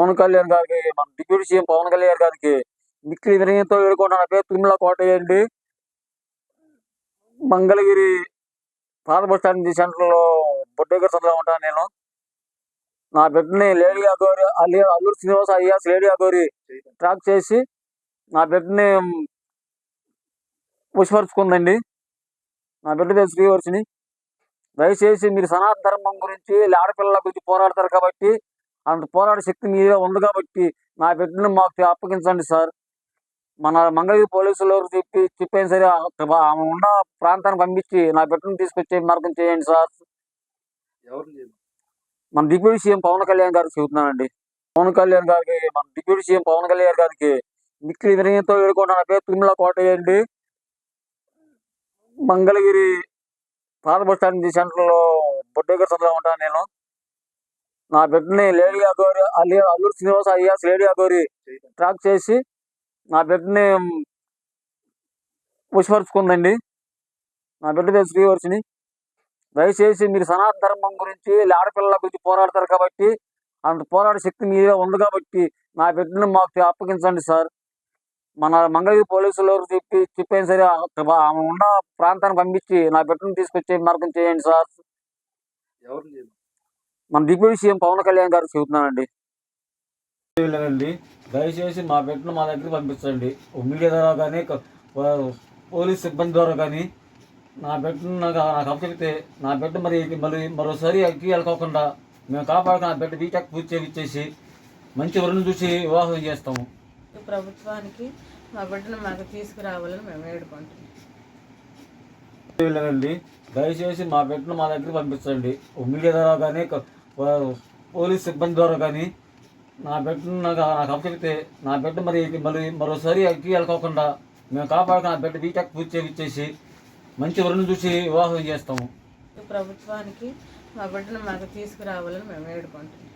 పవన్ కళ్యాణ్ గారికి మన deputy CM Pawan Kalyan గారికి మిక్కిలి వినయంతో వేడుకుంటున్న పేరు తిరుమల కోటయ్యండి మంగళగిరి పాత బస్ స్టాండ్ సెంటర్లో బొడ్డేగర్ సందులో ఉంటాను నేను. నా బిడ్డని లేడీ అగోరి అల్లి అల్లూరు శ్రీనివాస అయ్యాస్ లేడీ అగోరి ట్రాక్ చేసి నా బిడ్డని పుష్పరుచుకుందండి నా బిడ్డ పేరు శ్రీవర్షిని దయచేసి మీరు సనాతన ధర్మం గురించి ఆడపిల్లల గురించి పోరాడతారు కాబట్టి అంత పోరాట శక్తి మీదే ఉంది కాబట్టి నా బిడ్డను మాకు అప్పగించండి సార్. మన మంగళగిరి పోలీసులు చెప్పి చెప్పాను సరే ఆమె ఉన్న ప్రాంతానికి పంపించి నా బిడ్డను తీసుకొచ్చే మార్గం చేయండి సార్. మన డిప్యూటీ సీఎం పవన్ కళ్యాణ్ గారికి చెబుతున్నానండి. పవన్ కళ్యాణ్ గారికి మన డిప్యూటీ సీఎం పవన్ కళ్యాణ్ గారికి మిక్కిలి వినయంతో వేడుకుంటున్న. పేరు తిరుమల కోటయ్య అండి మంగళగిరి పాత బస్ స్టాండ్ సెంటర్లో బొడ్డేగర్ సందులో ఉంటాను నేను. నా బిడ్డని లేడీ అగోరి అల్లూరు శ్రీనివాస అయ్యాస్ లేడీ అగోరి ట్రాక్ చేసి నా బిడ్డని పుష్పరుచుకుందండి. నా బిడ్డ పేరు శ్రీవర్షిని దయచేసి మీరు సనాతన ధర్మం గురించి ఆడపిల్లల గురించి పోరాడతారు కాబట్టి అంత పోరాడే శక్తి మీదే ఉంది కాబట్టి నా బిడ్డను మాకు అప్పగించండి సార్. మన మంగళగిరి పోలీసులు చెప్పి చెప్పిన సరే ఉన్న ప్రాంతానికి పంపించి నా బిడ్డను తీసుకొచ్చే మార్గం చేయండి సార్. మన డిప్యూటీ సీఎం పవన్ కళ్యాణ్ గారికి చెబుతున్నానండి లేదండి దయచేసి మా బిడ్డను మా దగ్గర పంపించండి. మీడియా ద్వారా కానీ పోలీస్ సిబ్బంది ద్వారా కానీ నా బిడ్డను నాకు నాకు అప్పచెప్తే నా బిడ్డ మరి మరి మరోసారి అగ్గి వెళ్ళకోకుండా మేము కాపాడుకుని నా బిడ్డ బీటెక్ పూర్తి చేయించేసి మంచి వరుణ్ చూసి వివాహం చేస్తాము. ఈ ప్రభుత్వానికి మా బిడ్డను మాకు తీసుకురావాలని మేము వేడుకుంటున్నాం. లేదండి దయచేసి మా బిడ్డను మా దగ్గర పంపించండి. ఓ మీడియా ద్వారా కానీ పోలీస్ సిబ్బంది ద్వారా కానీ నా బిడ్డను నాకు నాకు అప్పచెప్తే నా బిడ్డ మరి మరి మరోసారి అగ్గి వెళ్ళకోకుండా మేము కాపాడుకుని నా బిడ్డ బీటెక్ పూర్తి చేయించేసి మంచి వరుణ్ చూసి వివాహం చేస్తాము. ఈ ప్రభుత్వానికి మా బిడ్డను మాకు తీసుకురావాలని మేము వేడుకుంటున్నాం.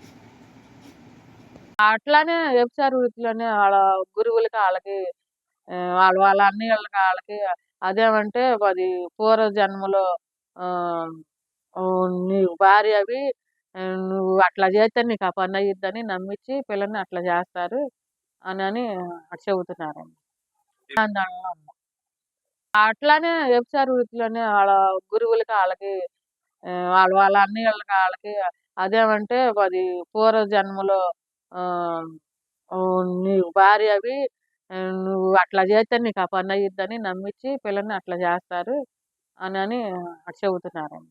అట్లానే వ్యభిచార వృత్తిలోనే వాళ్ళ గురువులకి వాళ్ళకి వాళ్ళ వాళ్ళ అన్నయ్యలకి వాళ్ళకి అదేమంటే అది పూర్వ జన్మలో నీ భార్య అవి నువ్వు అట్లా చేస్తే నీకు ఆ పని అయ్యిద్దని నమ్మించి పిల్లని అట్లా చేస్తారు అని అని చెబుతున్నారండి. అట్లానే వ్యభిచార వృత్తిలోనే వాళ్ళ గురువులకి వాళ్ళకి వాళ్ళ వాళ్ళ అన్నయ్యలకి వాళ్ళకి అదేమంటే అది పూర్వ జన్మలో నీ భార్య అవి నువ్వు అట్లా చేస్తే నీకు ఆ పని అయ్యిద్దని నమ్మించి పిల్లని అట్లా చేస్తారు అని అని చెబుతున్నారండి.